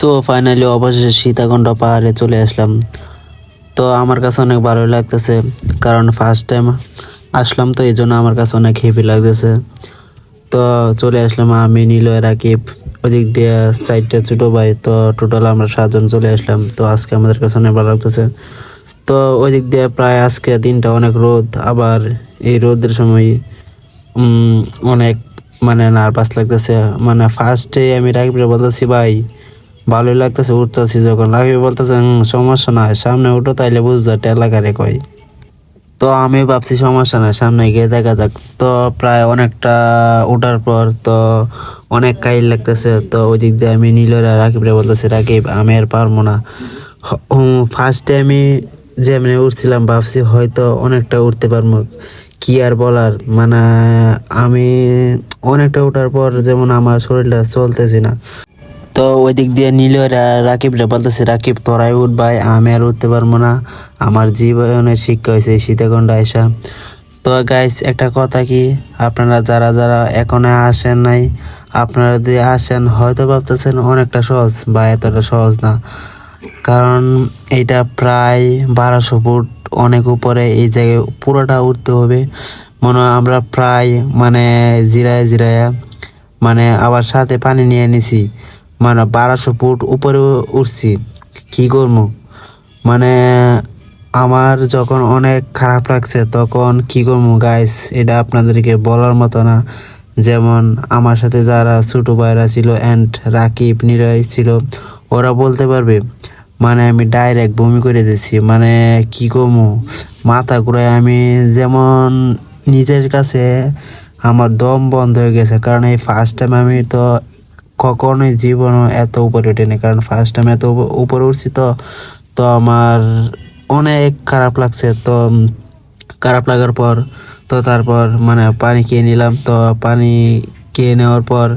So finally অবশেষে সীতাকুণ্ড পাহাড়ে চলে আসলাম। তো আমার কাছে অনেক ভালো লাগতেছে, কারণ ফার্স্ট টাইম আসলাম তো এই জন্য আমার কাছে অনেক হেভি লাগতেছে। তো চলে আসলাম আমি নিলয় রাকিব। ওদিক দিয়ে চারটে ছোটো ভাই, তো টোটাল আমরা সাতজন চলে আসলাম। তো আজকে আমাদের কাছে অনেক ভালো লাগতেছে। তো ওই দিক দিয়ে প্রায় আজকে দিনটা অনেক রোদ, আবার এই রোদের সময় অনেক মানে নার্ভাস লাগতেছে। মানে ফার্স্টে আমি রাকিবরে বলতেছি, ভাই ভালোই লাগতেছে, উঠতেছি যখন। রাকিব বলতেছে সমস্যা নাই, সামনে উঠো তাইলে বুঝতে টেলাকারে কয় তো আমি ভাবছি সমস্যা নাই, সামনে গিয়ে দেখা যাক। তো প্রায় অনেকটা ওঠার পর তো অনেক কাইল লাগতেছে, তো ওই দিক দিয়ে আমি নীলরা রাকিবরে বলতেছি, রাকিব, আমি আর পারব না। ফার্স্টে আমি যেমনি উঠছিলাম, ভাবছি হয়তো অনেকটা উঠতে পারব। কি আর বলার? মানে আমি অনেকটা ওঠার পর যেমন আমার শরীরটা চলতেছি না। তো ওই দিক দিয়ে নিল রাকিবরা বলতেছে, রাকিব, তোরাই উঠ ভাই, আমি আর উঠতে পারব না। আমার জীবনের শিক্ষা হয়েছে সীতাকুণ্ড আয়সা তো গাইস একটা কথা কি? আপনারা যারা যারা এখনও আসেন নাই, আপনারা যদি আসেন, হয়তো ভাবতেছেন অনেকটা সহজ, বা এতটা সহজ না। কারণ এটা প্রায় বারোশো ফুট, অনেক উপরে এই জায়গায় পুরোটা উঠতে হবে। মনে হয় আমরা প্রায় মানে জিরায় জিরায় মানে আবার সাথে পানি নিয়ে নিছি। মানে বারোশো ফুট উপরে উঠছি। কি করব? মানে আমার যখন অনেক খারাপ লাগছে, তখন কি করব? গাইস এটা আপনাদেরকে বলার মতো না। যেমন আমার সাথে যারা ছোটো ভাইরা ছিল অ্যান্ড রাকিব, নিরয় ছিল, ওরা বলতে পারবে মানে আমি ডাইরেক্ট বমি করে দিয়েছি। মানে কি করব? মাথা ঘুরায় আমি যেমন নিজের কাছে আমার দম বন্ধ হয়ে গেছে। কারণ এই ফার্স্ট টাইম আমি তো কখনোই জীবনও এত উপরে উঠিনি কারণ ফার্স্ট টাইম এত উপরে উঠছি তো তো আমার অনেক খারাপ লাগছে। তো খারাপ লাগার পর, তো তারপর মানে পানি খেয়ে নিলাম। তো পানি খেয়ে নেওয়ার পর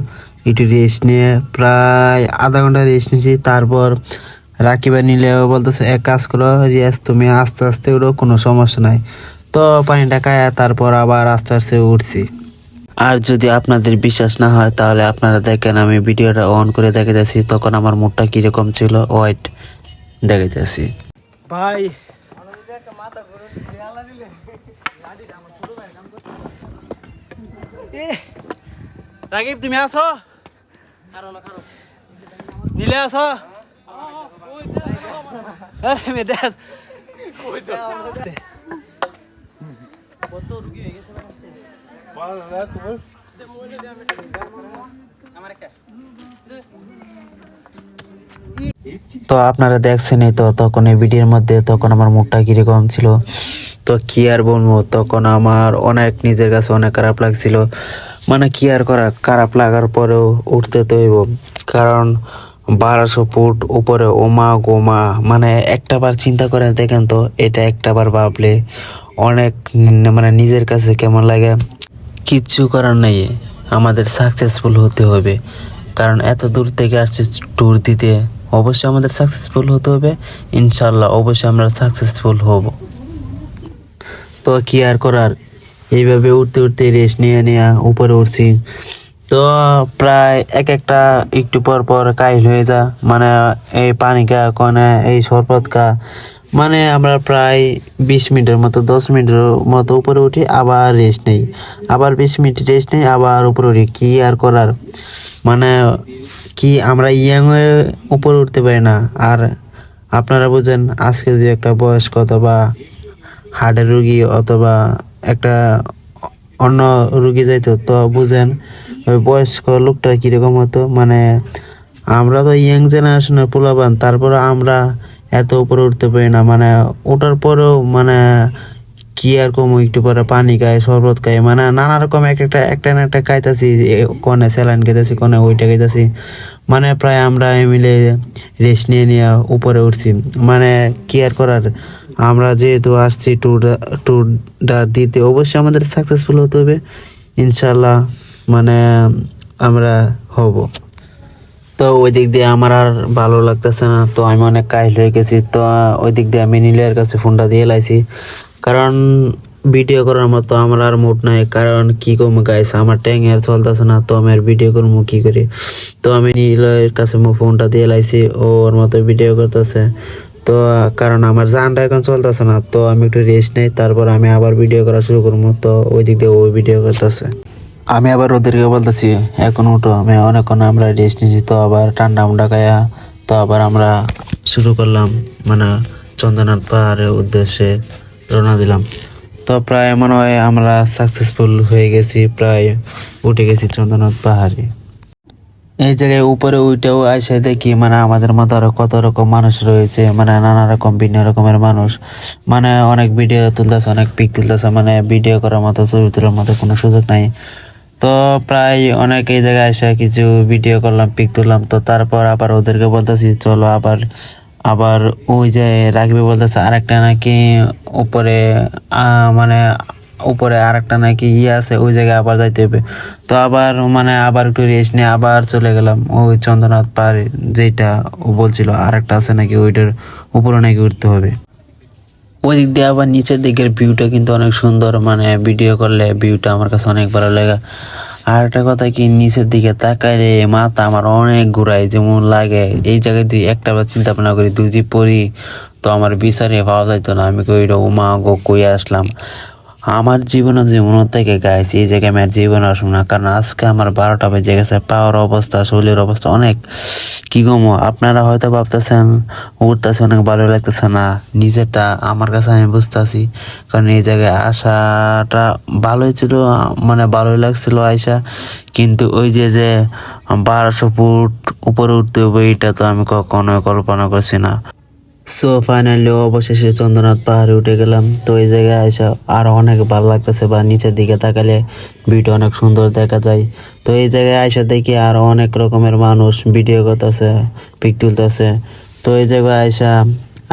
একটু রেস্ট নিয়ে প্রায় আধা ঘণ্টা রেস্ট নিয়েছি। তারপর রাকিবা নিলে বলতেছে, এক কাজ করো রিয়াজ তুমি আস্তে আস্তে উঠো, কোনো সমস্যা নাই। তো পানিটা খায় তারপর আবার আস্তে আস্তে উঠছি। আর যদি আপনাদের বিশ্বাস না হয় তাহলে আপনারা দেখেন আমি ভিডিওটা অন করে দেখে যাচ্ছি তখন আমার মুডটা কীরকম ছিল ওয়াইট দেখাইতেছি। ভাই। রাকিব তুমি আছো? নিলে আছো? আরে মেয়ে তো আপনারা দেখছেনই তো, তখন এই ভিডিওর মধ্যে, তখন আমার মুডটা কীরকম ছিল? তো কি আর বলব, তখন আমার অনেক, নিজের কাছে অনেক খারাপ লাগছিল। মানে কি আর করা, খারাপ লাগার পরেও উঠতে তো হইব। কারণ বারোশো ফুট উপরে ওমা গোমা মানে একটা বার চিন্তা করে দেখেন তো, এটা একটা বার ভাবলে অনেক মানে নিজের কাছে কেমন লাগে। কিচ্ছু করার নেই। আমাদের সাকসেসফুল হতে হবে। কারণ এত দূর থেকে আসছি ট্যুর দিতে। অবশ্যই আমাদের সাকসেসফুল হতে হবে। ইনশাল্লাহ অবশ্যই আমরা সাকসেসফুল হব। তো কি আর করার? এইভাবে উঠতে উঠতে রেস্ট নিয়ে নেওয়া উপরে উঠছি। তো প্রায় এক একটা একটু পর পর কাইল হয়ে যা। মানে এই পানি কা কোনে এই শরবত কা মানে আমরা প্রায় বিশ মিনিটের মতো, দশ মিনিটের মতো উপরে উঠি, আবার রেস্ট নেই। আবার বিশ মিনিট রেস্ট নেই, আবার উপরে উঠি। কি আর করার? মানে কি আমরা ইয়াং হয়ে উপরে উঠতে পারি না? আর আপনারা বুঝেন, আজকে যে একটা বয়স্ক অথবা হার্টের রুগী অথবা একটা অন্য রুগী যাইতো, তো বুঝেন, ওই বয়স্ক লোকটা কীরকম হতো? মানে আমরা তো ইয়াং জেনারেশনের পোলাবান তারপরে আমরা এত উপরে উঠতে পারি না মানে ওঠার পরেও মানে কি আর কম একটু পরে পানি খায়, শরবত খায় মানে নানা রকম এক একটা একটা না একটা খাইতেছি কনে স্যালাইন খাইতেছি, কনে ওইটা খাইতেছি। মানে প্রায় আমরা মিলে রেস্ট নিয়ে নিয়ে উপরে উঠছি। মানে কি আর করার, আমরা যেহেতু আসছি ট্যুর ট্যুরটা দিতে, অবশ্যই আমাদের সাকসেসফুল হতে হবে। ইনশাল্লাহ মানে আমরা হব। তো ওই দিক দিয়ে আমার আর ভালো লাগতেছে না। তো আমি অনেক কাহিল হয়ে গেছি। তো ওই দিক দিয়ে আমি নীলের কাছে ফোনটা দিয়ে লাইছি। কারণ ভিডিও করার মতো আমার আর মুড নাই। কারণ কি করব গাইস আমার ট্যাং আর চলতেছে না। তো আমি আর ভিডিও করব কি করি? তো আমি নীলের কাছে ফোনটা দিয়ে লাইছি। ও ওর মতো ভিডিও করতেছে। তো কারণ আমার জানটা এখন চলতেছে না। তো আমি একটু রেস্ট নেই। তারপর আমি আবার ভিডিও করা শুরু করব। তো ওই দিক দিয়ে ওই ভিডিও করতেছে। আমি আবার ওদেরকে বলতেছি, এখন উঠো, আমি অনেকক্ষণ আমরা রেস্ট নিয়েছি, তো আবার ঠান্ডা মুন্ডা খায়া, তো আবার আমরা শুরু করলাম। মানে চন্দ্রনাথ পাহাড়ের উদ্দেশ্যে রওনা দিলাম। তো প্রায় মনে হয় আমরা সাকসেসফুল হয়ে গেছি, প্রায় উঠে গেছি চন্দ্রনাথ পাহাড়ে। এই জায়গায় উপরে উঠেও আইসা দেখি মানে আমাদের মতো আরও কত রকম মানুষ রয়েছে মানে নানা রকম, ভিন্ন রকমের মানুষ। মানে অনেক ভিডিও তুলতেছে, অনেক পিক তুলতেছে মানে ভিডিও করার মতো, ছবি তোলার মতো কোনো সুযোগ নাই। তো প্রায় অনেক এই জায়গায় এসে কিছু ভিডিও করলাম পিক তুললাম। তো তারপর আবার ওদেরকে বলতেছি, চলো আবার আবার ওই যে রাখবে বলতেছে, আরেকটা নাকি উপরে মানে উপরে আরেকটা নাকি ইয়ে আছে, ওই জায়গায় আবার যাইতে হবে। তো আবার মানে আবার একটু রেস্ট নিয়ে আবার চলে গেলাম। ওই চন্দ্রনাথ পাহাড়ে যেটা ও বলছিল, আরেকটা আছে নাকি, ওইটার উপরে নাকি উঠতে হবে। ওই দিক দিয়ে আবার নিচের দিকের ভিউটা কিন্তু অনেক সুন্দর। মানে ভিডিও করলে ভিউটা আমার কাছে অনেক ভালো লাগে। আর একটা কথা কি নিচের দিকে তাকাইলে মাথা আমার অনেক ঘুরায় যেমন লাগে। এই জায়গায় দুই একটা চিন্তা ভাবনা করি দুজি পড়ি তো আমার বিচারে পাওয়া যাইতো না। আমি কই রে, ও মা গো কই আসলাম? আমার জীবনে যেমন থেকে গাইছ, এই জায়গায় আমি আর জীবনে আসব না। কারণ আজকে আমার বারোটা বেজে গেছে, পাওয়ার অবস্থা, শরীরের অবস্থা অনেক কি গমো আপনারা হয়তো ভাবতেছেন, উঠতেছে অনেক ভালো লাগতেছে না। নিজেরটা আমার কাছে আমি বুঝতেছি। কারণ এই জায়গায় আসাটা ভালোই ছিল মানে ভালোই লাগছিল আয়সা কিন্তু ওই যে যে বারোশো ফুট উপরে উঠতে হবে, এটা তো আমি কখনোই কল্পনা করছি না। সো ফাইনালি অবশেষে চন্দ্রনাথ পাহাড়ে উঠে গেলাম। তো এই জায়গায় এসে আরও অনেক ভালো লাগতেছে বা নিচের দিকে তাকালে ভিডিও অনেক সুন্দর দেখা যায়। তো এই জায়গায় এসে দেখি আরও অনেক রকমের মানুষ ভিডিও করতেছে, পিক তুলতেছে। তো এই জায়গায় আইসা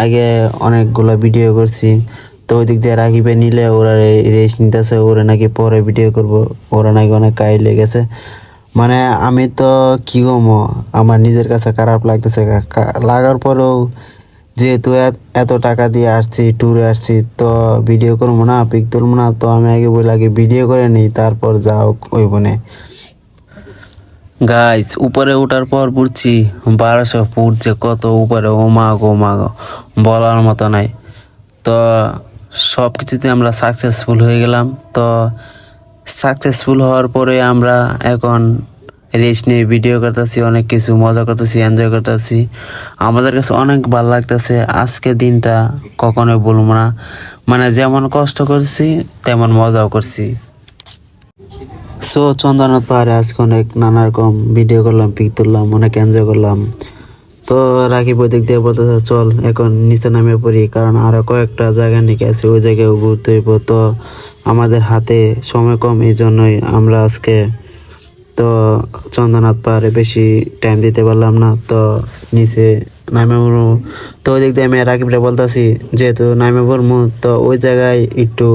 আগে অনেকগুলো ভিডিও করছি। তো ওই দিক দিয়ে রাখিবে নিলে ওরা রেস্ট নিতেছে, ওরা নাকি পরে ভিডিও করব, ওরা নাকি অনেক কাজ লেগেছে মানে আমি তো কি গমো আমার নিজের কাছে খারাপ লাগতেছে লাগার পরেও যেহেতু এত- টাকা দিয়ে আসছি ট্যুরে আসছি, তো ভিডিও করব না পিক তুলবো না, তো আমি আগে বলে আগে ভিডিও করে নিই, তারপর যাও ওই বনে। গাইস উপরে ওঠার পর বুঝছি বারোশো ফুট যে কত উপরে, ও মা গো মা গো, বলার মতো নাই। তো সব কিছুতে আমরা সাকসেসফুল হয়ে গেলাম, তো সাকসেসফুল হওয়ার পরে আমরা এখন রেস্ট নিয়ে ভিডিও করতেছি, অনেক কিছু, মজা করতেছি এনজয় করতেছি। আমাদের কাছে অনেক ভালো লাগতেছে, আজকে দিনটা কখনোই বলব না। মানে যেমন কষ্ট করছি, তেমন মজাও করছি। সো চন্দ্রনাথ পাহাড়ে আজকে অনেক নানা রকম ভিডিও করলাম পিক তুললাম, অনেক এনজয় করলাম। তো রাখি দিক দিয়ে বলতেছে, চল, এখন নিচে নামে পড়ি, কারণ আরও কয়েকটা জায়গা নাকি আছে, ওই জায়গায় ঘুরতে হইব। তো, আমাদের হাতে সময় কম এই জন্যই আমরা আজকে তো চন্দ্রনাথ পাহাড়ে বেশি টাইম দিতে পারলাম না, তো নিচে নামে। তো ওই দিক দিয়ে আমি রাকিবরে বলতেছি, যেহেতু নামে পড়ব তো ওই জায়গায় একটু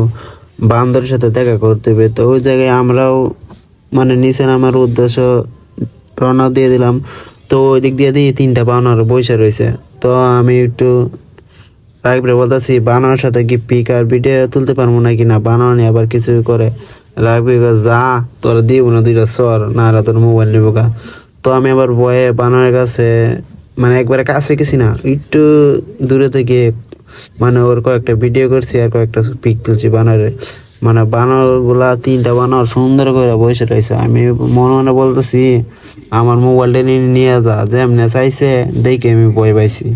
বান্দরের সাথে দেখা করতে হবে। তো ওই জায়গায় আমরাও মানে নিচে নামার উদ্দেশ্য রওনা দিয়ে দিলাম। তো ওই দিক দিয়ে দিয়ে তিনটা বানর বসে রয়েছে। তো আমি একটু রাকিবরে বলতেছি, বানরের সাথে কি পিক আর ভিডিও তুলতে পারব নাকি না? বানর নিয়ে আবার কিছু করে রাখবি যা তোর দিব না দুইটা সর না এরা তোর মোবাইল নেব গা তো আমি আবার বয়ে বানরের কাছে মানে একবারে কাছে গেছি না একটু দূরে থেকে মানে ওর কয়েকটা ভিডিও করছি আর কয়েকটা পিক তুলছি বানরের মানে বানরগুলা তিনটা বানর সুন্দর করে বসে রয়েছে আমি মনে মনে বলতেছি আমার মোবাইলটা নিয়ে নিয়ে যা যেমনে চাইছে দেখে আমি বই পাইছি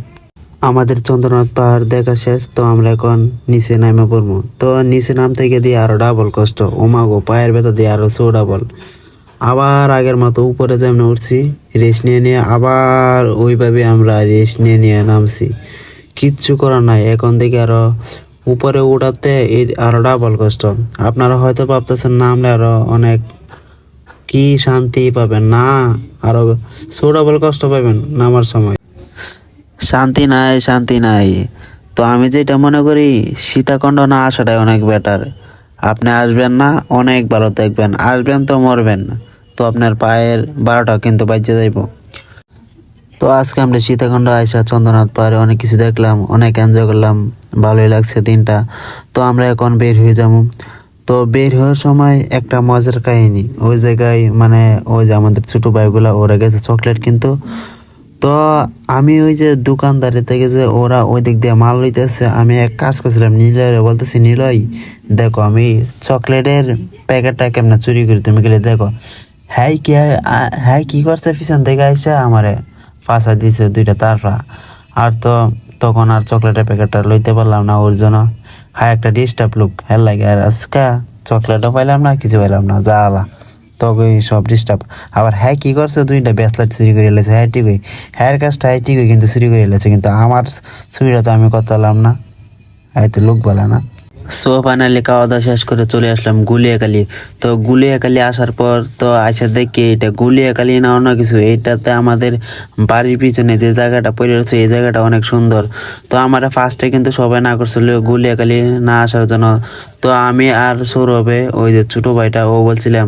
আমাদের চন্দ্রনাথ পাহাড় দেখা শেষ, তো আমরা এখন নিচে নামে পড়ব। তো নিচে নাম থেকে দিয়ে আরও ডাবল কষ্ট। ওমাগো, পায়ের ব্যথা দিয়ে আরও চৌ ডাবল আবার আগের মতো উপরে যেমন উঠছি রেস্ট নিয়ে নিয়ে আবার ওইভাবে আমরা রেস্ট নিয়ে নিয়ে নামছি। কিচ্ছু করার নাই, এখন থেকে আরও উপরে উঠাতে এই আরও ডাবল কষ্ট। আপনারা হয়তো ভাবতেছেন, নামলে আরও অনেক কি শান্তি পাবেন? না, আরও চৌ ডাবল কষ্ট পাবেন নামার সময়। শান্তি নাই শান্তি নাই। তো আমি যেটা মনে করি সীতাকুণ্ড না আসাটাই অনেক বেটার আপনি আসবেন না, অনেক ভালো দেখবেন আসবেন তো মরবেন। তো আপনার পায়ের বারোটা কিন্তু বাজে যাইব। তো আজকে আমরা সীতাকুণ্ড আয়সা চন্দ্রনাথ পাহাড়ে অনেক কিছু দেখলাম, অনেক এনজয় করলাম, ভালোই লাগছে দিনটা। তো আমরা এখন বের হয়ে যাব। তো বের হওয়ার সময় একটা মজার কাহিনী। ওই জায়গায় মানে ওই যে আমাদের ছোট ভাইগুলা, ওরা গেছে চকলেট কিন্তু। তো আমি ওই যে দোকানদারের থেকে যে ওরা ওই দিক দিয়ে মাল লইতেছে, আমি এক কাজ করছিলাম, নিলয় বলতেছি, নিলয়, দেখো আমি চকলেটের প্যাকেটটা কেমনে চুরি করি তুমি গেলে দেখো। হ্যাঁ কি হ্যাঁ কি করছে পিছন থেকে আইসা? আমারে ফাঁসা দিছে দুইটা তারপা আর তো তখন আর চকলেটের প্যাকেটটা লইতে পারলাম না ওর জন্য। হ্যাঁ একটা ডিস্টার্ব লুক হ্যাঁ লাগে। আর আজকা চকলেটও পাইলাম না, কিছু পাইলাম না যা আলা তবে সব ডিস্টার্ব আবার হ্যাঁ কি করছে? দুইটা ব্যাসলাইট চুরি করে এলেছে। হ্যাঁ ঠিকই। হ্যাঁ কাজটা হ্যাঁ ঠিকই, কিন্তু চুরি করে এলেছে। কিন্তু আমার ছুরিটা তো আমি করতাম না। হ্যাঁ তো লোক বলে না। সো ফাইনালি খাওয়া দাওয়া শেষ করে চলে আসলাম গুলিয়াকালি তো গুলিয়াকালি আসার পর তো আইসা দেখি এটা গুলিয়াকালি না অন্য কিছু এইটাতে আমাদের বাড়ির পিছনে যে জায়গাটা পড়ে রয়েছে, এই জায়গাটা অনেক সুন্দর। তো আমার ফার্স্টে কিন্তু সবাই না করছিল গুলিয়াকালি না আসার জন্য। তো আমি আর সৌরভে, ওই যে ছোটো ভাইটা, ও বলছিলাম,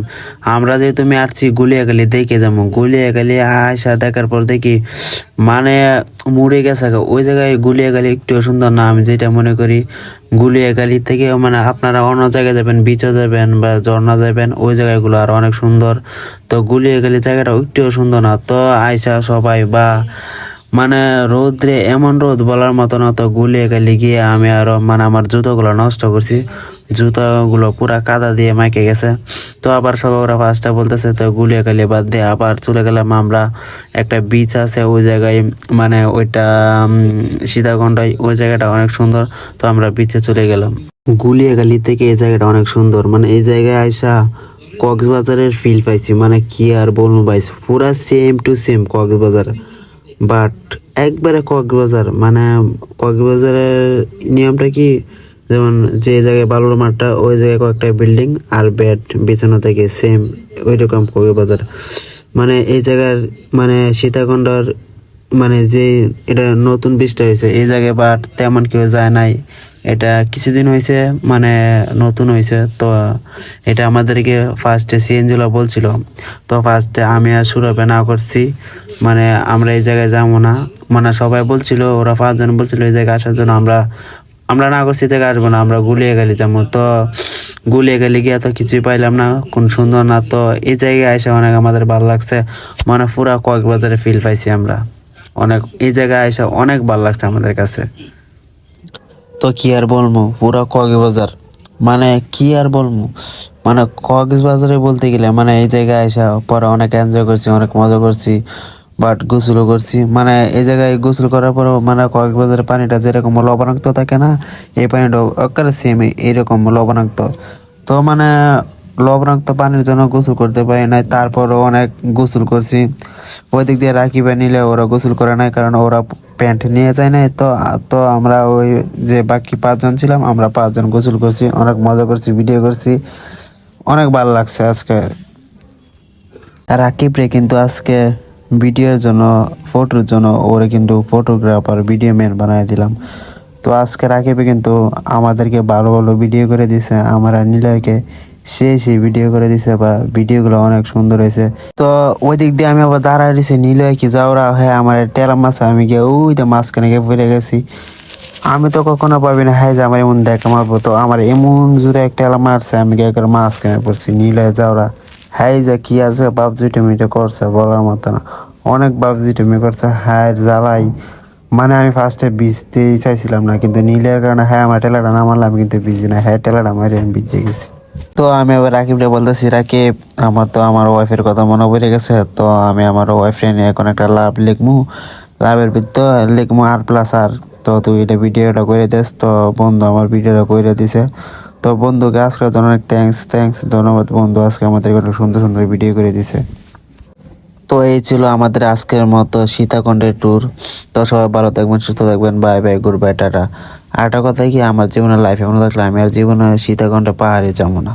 আমরা যে তুমি আসছি গুলিয়াকালি দেখে যাব। গুলিয়াকালি আয়সা দেখার পর দেখি মানে মুড়ে গেছে। ওই জায়গায় গুলিয়াকালি একটু সুন্দর না, আমি যেটা মনে করি গুলিয়াকালি থেকে মানে আপনারা অন্য জায়গায় যাবেন বিচে যাবেন বা ঝর্ণা যাবেন, ওই জায়গাগুলো আর অনেক সুন্দর। তো গুলিয়ে গেলে জায়গাটা একটুও সুন্দর না। তো আইসা সবাই বা মানে রোদ্রে এমন রোদ বলার মতো না তো গুলিয়ে গেলে গিয়ে আমি আরও মানে আমার জুতোগুলো নষ্ট করছি। জুতোগুলো পুরা কাদা দিয়ে মাইকে গেছে। তো আবার সবাই ওরা ফার্স্টটা বলতেছে, তো গুলিয়ে গেলে বাদ দিয়ে আবার চলে গেলাম আমরা একটা বিচ আছে, ওই জায়গায় মানে ওইটা সীতাকুণ্ডায় ওই জায়গাটা অনেক সুন্দর। তো আমরা বিচে চলে গেলাম। গুলিয়ে গুলিয়াগালি থেকে এই জায়গাটা অনেক সুন্দর। মানে এই জায়গায় আইসা কক্সবাজারের ফিল পাইছি। মানে কি আর বলব পাইছি পুরা same to same Cox's Bazar. But একবারে কক্সবাজার মানে কক্সবাজারের নিয়মটা কি? যেমন যে জায়গায় বালুর মাঠটা, ওই জায়গায় কয়েকটা বিল্ডিং আর বেড বিছানা থেকে সেম ওই রকম কক্সবাজার। মানে এই জায়গার মানে সীতাকুণ্ডার মানে যে এটা নতুন বৃষ্টি হয়েছে, এই জায়গায় বাট তেমন কেউ যায় নাই। এটা কিছুদিন হয়েছে মানে নতুন হয়েছে। তো এটা আমাদেরকে ফার্স্টে সিএনজিলা বলছিল, তো ফার্স্টে আমি আর সুরভে না করছি মানে আমরা এই জায়গায় যাব না। মানে সবাই বলছিল, ওরা পাঁচজন বলছিল এই জায়গায় আসার জন্য আমরা আমরা না করছি থেকে আসব না, আমরা গুলিয়ে গেলি যাব। তো গুলিয়ে গেলে গিয়ে তো কিছুই পাইলাম না, কোন সুন্দর না। তো এই জায়গায় এসে অনেক আমাদের ভালো লাগছে মানে পুরা কয়েকবাজারে ফিল পাইছি আমরা। অনেক, এই জায়গায় এসে অনেক ভালো লাগছে আমাদের কাছে। তো কি আর বলব? পুরা কক্সবাজার। মানে কি আর বলব? মানে কক্সবাজারে বলতে গেলে মানে এই জায়গায় এসে পরে অনেক এনজয় করছি, অনেক মজা করছি বাট গোসলও করছি। মানে এই জায়গায় গোসল করার পরেও মানে কক্সবাজারের পানিটা যেরকম লবণাক্ত থাকে না, এই পানিটা একেবারে সেম এইরকম লবণাক্ত। তো মানে লবণাক্ত পানির জন্য গোসল করতে পারি নাই, তারপরও অনেক গোসল করছি। ওই দিক দিয়ে রাখিবে নিলে ওরা গোসল করে নাই, কারণ ওরা প্যান্ট নিয়ে যায় নাই, তো তো আমরা ওই যে বাকি পাঁচজন ছিলাম, আমরা পাঁচজন গোসল করছি, অনেক মজা করছি ভিডিও করছি। অনেক ভালো লাগছে আজকে। রাকিব রে কিন্তু আজকে ভিডিওর জন্য ফটোর জন্য ওরে কিন্তু ফটোগ্রাফার ভিডিও ম্যান বানাই দিলাম। তো আজকে রাকিবে কিন্তু আমাদেরকে ভালো ভালো ভিডিও করে দিছে, আমরা নিলয়কে সে সেই ভিডিও করে দিছে বা ভিডিওগুলো অনেক সুন্দর হয়েছে। তো ওই দিক দিয়ে আমি আবার দাঁড়ায় দিছি নিলয় কি যাওরা হ্যাঁ আমার টেলা মাছ আমি গিয়ে ওই তো মাঝখানে গিয়ে পড়ে গেছি। আমি তো কখনো পাবি না হ্যাঁ যে আমার এমন দেখা মারবো। তো আমার এমন জোরে একটা এলাম মারছে, আমি গিয়ে একবার মাঝখানে পড়ছি নিলয় যাওরা হ্যাঁ যে কি আছে বাবজি টেমিটা করছে, বলার মতো না। অনেক বাবজি টুমি করছে হ্যাঁ জ্বালাই। মানে আমি ফার্স্টে ভিজতেই চাইছিলাম না, কিন্তু নীলের কারণে হ্যাঁ আমার টেলাটা নামারলাম আমি কিন্তু ভিজি না হ্যাঁ টেলাটা মারি, আমি ভিজে গেছি। তো আমি আবার রাকিবরে বলতেছি, রাকিব, আমার তো আমার ওয়াইফের কথা মনে পড়ে গেছে, তো আমি আমার ওয়াইফ নিয়ে এখন একটা লাভ লিখমু। লাভের ভিতর লিখমু আর প্লাস আর তো তুই এটা ভিডিওটা করে দিস, তো বন্ধু আমার ভিডিওটা করে দিছে। তো বন্ধুকে আজকের জন্য অনেক থ্যাংকস থ্যাংকস ধন্যবাদ বন্ধু, আজকে আমাদের অনেক সুন্দর সুন্দর ভিডিও করে দিছে। তো এই ছিল আমাদের আজকের মতো সীতাকুণ্ডের ট্যুর তো সবাই ভালো থাকবেন, সুস্থ থাকবেন bye bye good bye tata. আর একটা কথা কি, আমার জীবনে লাইফে মনে থাকলে আমি আর জীবনে সীতাকুণ্ডে পাহাড়ে যাব না।